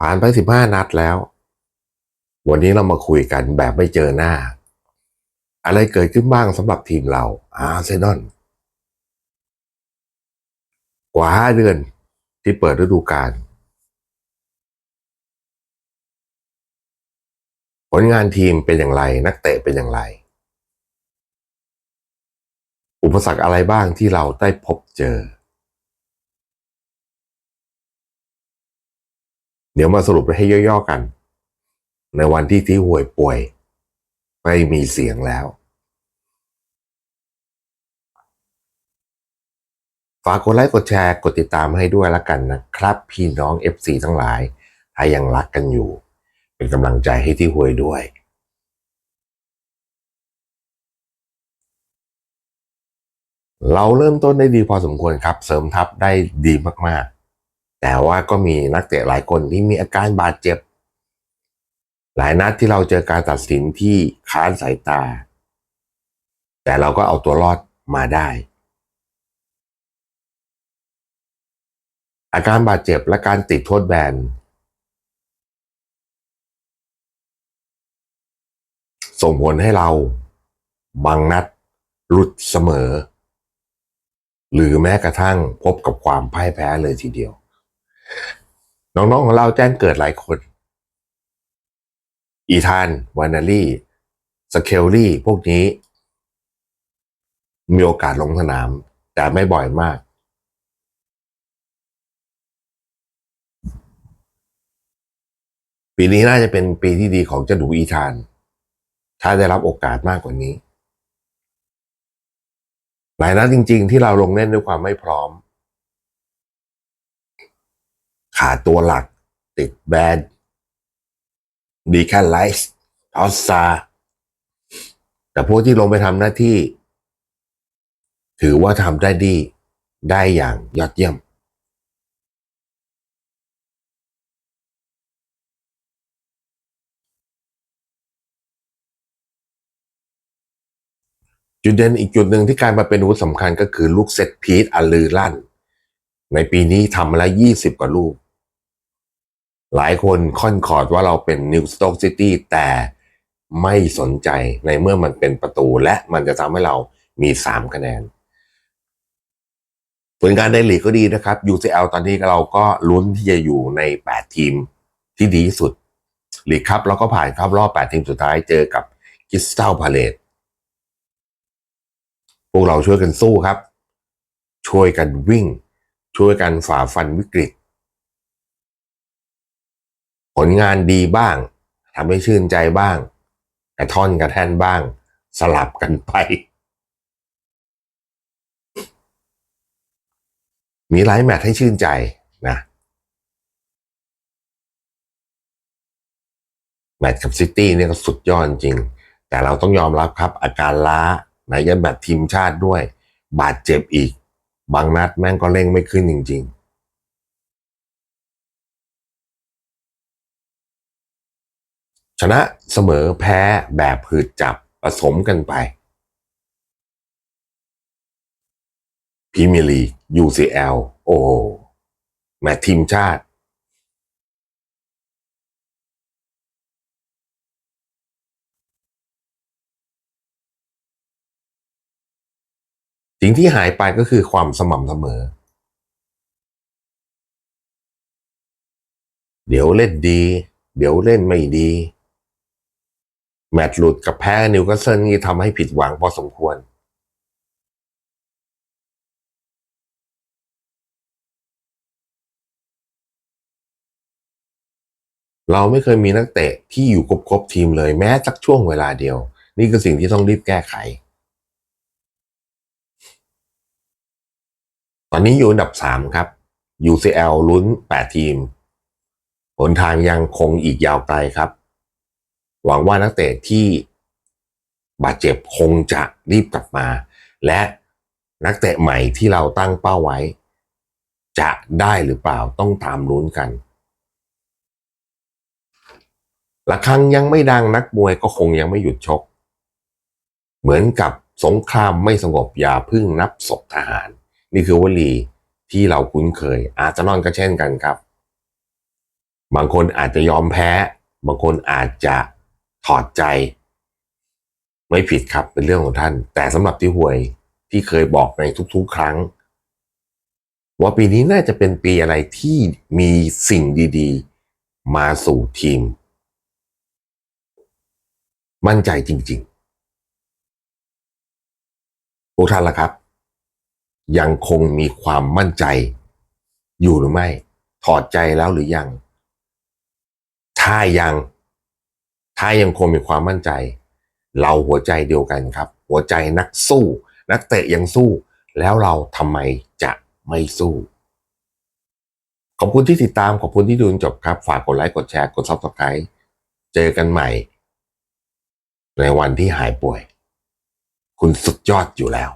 ผ่านไปสิบห้านัดแล้ว วันนี้เรามาคุยกันแบบไม่เจอหน้า อะไรเกิดขึ้นบ้างสำหรับทีมเราอาร์เซนอลกว่าห้าเดือนที่เปิดฤดูกาลผลงานทีมเป็นอย่างไร นักเตะเป็นอย่างไร อุปสรรคอะไรบ้างที่เราได้พบเจอ เดี๋ยวมาสรุปให้ย่อๆกัน ในวันที่ที่ห่วยป่วย ไม่มีเสียงแล้ว ฝากกดไลค์กดแชร์กดติดตามให้ด้วยละกันนะครับ พี่น้อง FC ทั้งหลาย ถ้ายังรักกันอยู่ เป็นกำลังใจให้ที่ห่วยด้วยเราเริ่มต้นได้ดีพอสมควรครับ เสริมทัพได้ดีมาก ๆ แต่ว่าก็มีนักเตะหลายคนที่มีอาการบาดเจ็บ หลายนัดที่เราเจอการตัดสินที่ค้านสายตา แต่เราก็เอาตัวรอดมาได้ อาการบาดเจ็บและการติดโทษแบนส่งผลให้เรา บางนัดหลุดเสมอ หรือแม้กระทั่งพบกับความพ่ายแพ้เลยทีเดียว น้องๆของเราแจ้งเกิดหลายคน อีธานวานารีสเคลลี่พวกนี้ มีโอกาสลงสนาม แต่ไม่บ่อยมาก ปีนี้น่าจะเป็นปีที่ดีของเจ้าดูอีธาน ถ้าได้รับโอกาสมากกว่านี้ หลายนัดจริง ๆ ที่เราลงเล่นด้วยความไม่พร้อม ขาดตัวหลัก ติดแบนดีแค่ไลส์ทอสซา แต่พวกที่ลงไปทำหน้าที่ ถือว่าทำได้ดี ได้อย่างยอดเยี่ยม จุดเด่นอีกจุดหนึ่งที่กลารมาเป็นอาวุธสำคัญก็คือลูกเซตพีทอัลลือลั่น ในปีนี้ทำมาแล้วยี่สิบกว่าลูก หลายคนค่อนคอร์ดว่าเราเป็นนิวสโต k ซิตี้แต่ไม่สนใจในเมื่อมันเป็นประตูและมันจะทำให้เรามีสามคะแนน ผลงานในลีกก็ดีนะครับ UCL ตอนนี้เราก็ลุ้นที่จะอยู่ใน 8 ทีมที่ดีที่สุดหลีกครับเราก็ผ่านครับรอบ 8 ทีมสุดท้ายเจอกับกิสตัลพาเลตพวกเราช่วยกันสู้ครับ ช่วยกันวิ่ง ช่วยกันฝ่าฟันวิกฤต ผลงานดีบ้างทำให้ชื่นใจบ้างกระท่อนกระแท่นบ้าง สลับกันไป มีหลายแมตช์ให้ชื่นใจนะแมตช์กับซิตี้เนี่ยก็สุดยอดจริง แต่เราต้องยอมรับครับ อาการล้าในยันแบบทีมชาติด้วย บาดเจ็บอีก บางนัดแม่งก็เร่งไม่ขึ้นจริง ๆ ชนะเสมอแพ้แบบหืดจับผสมกันไปพรีเมียร์ลีก UCL โอ้โหแมตทีมชาติ สิ่งที่หายไปก็คือความสม่ำเสมอ เดี๋ยวเล่นดี เดี๋ยวเล่นไม่ดี แมตช์หลุดกับแพ้นิวคาสเซิลนี่ทำให้ผิดหวังพอสมควรเราไม่เคยมีนักเตะที่อยู่ครบๆทีมเลยแม้สักช่วงเวลาเดียว นี่คือสิ่งที่ต้องรีบแก้ไข ตอนนี้อยู่อันดับสามครับ UCL ลุ้น 8 ทีมหนทางยังคงอีกยาวไกลครับ หวังว่านักเตะที่บาดเจ็บคงจะรีบกลับมา และนักเตะใหม่ที่เราตั้งเป้าไว้ จะได้หรือเปล่าต้องตามลุ้นกันระฆังยังไม่ดังนักมวยก็คงยังไม่หยุดชก เหมือนกับสงครามไม่สงบอย่าพึ่งนับศพทหาร นี่คือวลีที่เราคุ้นเคย อาร์เซนอลก็เช่นกันครับ บางคนอาจจะยอมแพ้ บางคนอาจจะ ถอดใจ ไม่ผิดครับเป็นเรื่องของท่าน แต่สำหรับที่หวยที่เคยบอกในทุกๆ ครั้ง ว่าปีนี้น่าจะเป็นปีอะไรที่มีสิ่งดีๆ มาสู่ทีม มั่นใจจริงๆพวกท่านล่ะครับ ยังคงมีความมั่นใจ อยู่หรือไม่ ถอดใจแล้วหรือยัง ถ้ายัง ถ้ายังคงมีความมั่นใจ เราหัวใจเดียวกันครับ หัวใจนักสู้ นักเตะยังสู้ แล้วเราทำไมจะไม่สู้ ขอบคุณที่ติดตามขอบคุณที่ดูจนจบครับ ฝากกดไลค์กดแชร์กดซับสไครต์เจอกันใหม่ ในวันที่หายป่วย คุณสุดยอดอยู่แล้ว